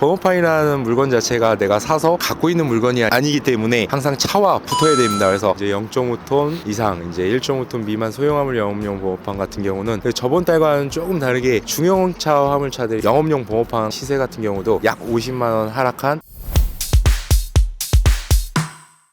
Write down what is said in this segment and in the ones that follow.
번호판이라는 물건 자체가 내가 사서 갖고 있는 물건이 아니기 때문에 항상 차와 붙어야 됩니다. 그래서 이제 0.5톤 이상, 이제 1.5톤 미만 소형화물 영업용 번호판 같은 경우는 그 저번 달과는 조금 다르게 중형차 화물차들 영업용 번호판 시세 같은 경우도 약 50만 원 하락한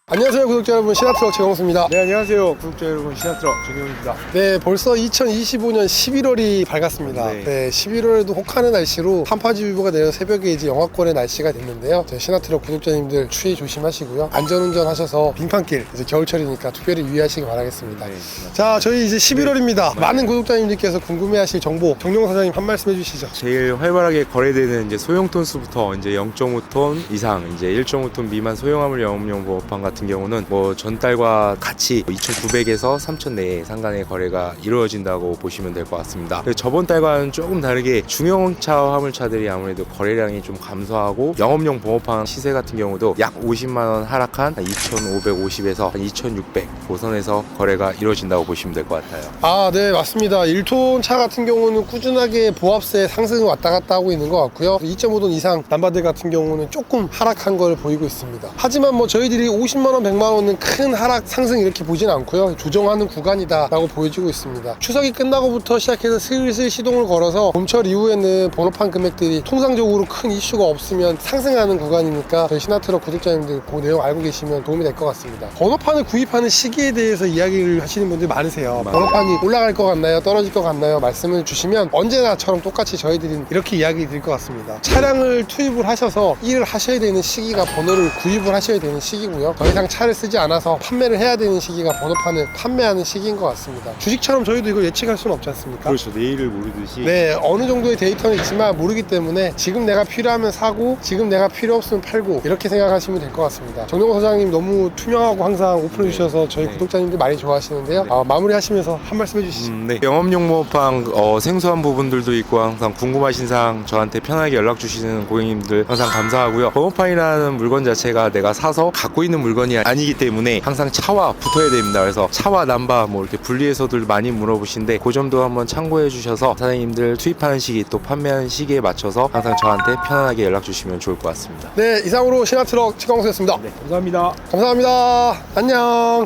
안녕하세요 구독자 여러분. 시나트럭 최광수입니다. 네 안녕하세요. 구독자 여러분 시나트럭 정영입니다. 네 벌써 2025년 11월이 밝았습니다. 네. 네, 11월에도 혹하는 날씨로 한파주의보가 내려 새벽에 이제 영하권의 날씨가 됐는데요. 저희 시나트럭 구독자님들 추위 조심하시고요. 안전운전 하셔서 빙판길 이제 겨울철이니까 특별히 유의하시기 바라겠습니다. 네. 자 저희 이제 11월입니다. 많은 구독자님들께서 궁금해하실 정보 정용 사장님 한 말씀 해주시죠. 제일 활발하게 거래되는 이제 소형 톤수부터 이제 0.5톤 이상, 이제 1.5톤 미만 소형 화물 영업용 보호판 같은 경우는 뭐 전달과 같이 2,900에서 3,000 내에 상간의 거래가 이루어진다고 보시면 될 것 같습니다. 저번 달과는 조금 다르게 중형차 화물차들이 아무래도 거래량이 좀 감소하고 영업용 보호판 시세 같은 경우도 약 50만 원 하락한 2,550에서 2,600 고선에서 거래가 이루어진다고 보시면 될 것 같아요. 아, 네, 맞습니다. 1톤 차 같은 경우는 꾸준하게 보합세 상승을 왔다 갔다 하고 있는 것 같고요. 2.5톤 이상 남바들 같은 경우는 조금 하락한 걸 보이고 있습니다. 하지만 뭐 저희들이 50만 원, 100만 원은 큰 하락 상승 이렇게 보진 않고요. 조정하는 구간이다 라고 보여지고 있습니다. 추석이 끝나고부터 시작해서 슬슬 시동을 걸어서 봄철 이후에는 번호판 금액들이 통상적으로 큰 이슈가 없으면 상승하는 구간이니까 저희 시나트럭 구독자님들 그 내용 알고 계시면 도움이 될 것 같습니다. 번호판을 구입하는 시기에 대해서 이야기를 하시는 분들 많으세요. 번호판이 올라갈 것 같나요? 떨어질 것 같나요? 말씀을 주시면 언제나처럼 똑같이 저희들이 이렇게 이야기 드릴 것 같습니다. 차량을 투입을 하셔서 일을 하셔야 되는 시기가 번호를 구입을 하셔야 되는 시기고요. 더 이상 차를 쓰지 않아서 판매를 해야 되는 시기가 번호판을 판매하는 시기인 것 같습니다. 주식처럼 저희도 이걸 예측할 수는 없지 않습니까? 그렇죠. 내일을 모르듯이 네, 어느 정도의 데이터는 있지만 모르기 때문에 지금 내가 필요하면 사고 지금 내가 필요 없으면 팔고 이렇게 생각하시면 될 것 같습니다. 정동호 사장님 너무 투명하고 항상 오픈해 주셔서 저희 네. 구독자님들 많이 좋아하시는데요. 아, 마무리하시면서 한 말씀 해주시죠. 음, 네. 영업용 모방 어, 생소한 부분들도 있고 항상 궁금하신 사항 저한테 편하게 연락 주시는 고객님들 항상 감사하고요. 번호판이라는 물건 자체가 내가 사서 갖고 있는 물건 이 아니기 때문에 항상 차와 붙어야 됩니다. 그래서 차와 남바 뭐 이렇게 분리해서들 많이 물어보신데 그 점도 한번 참고해 주셔서 사장님들 투입하는 시기 또 판매하는 시기에 맞춰서 항상 저한테 편안하게 연락 주시면 좋을 것 같습니다. 네, 이상으로 신화트럭 최광수였습니다. 네, 감사합니다. 감사합니다. 안녕.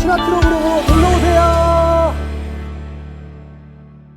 신화트럭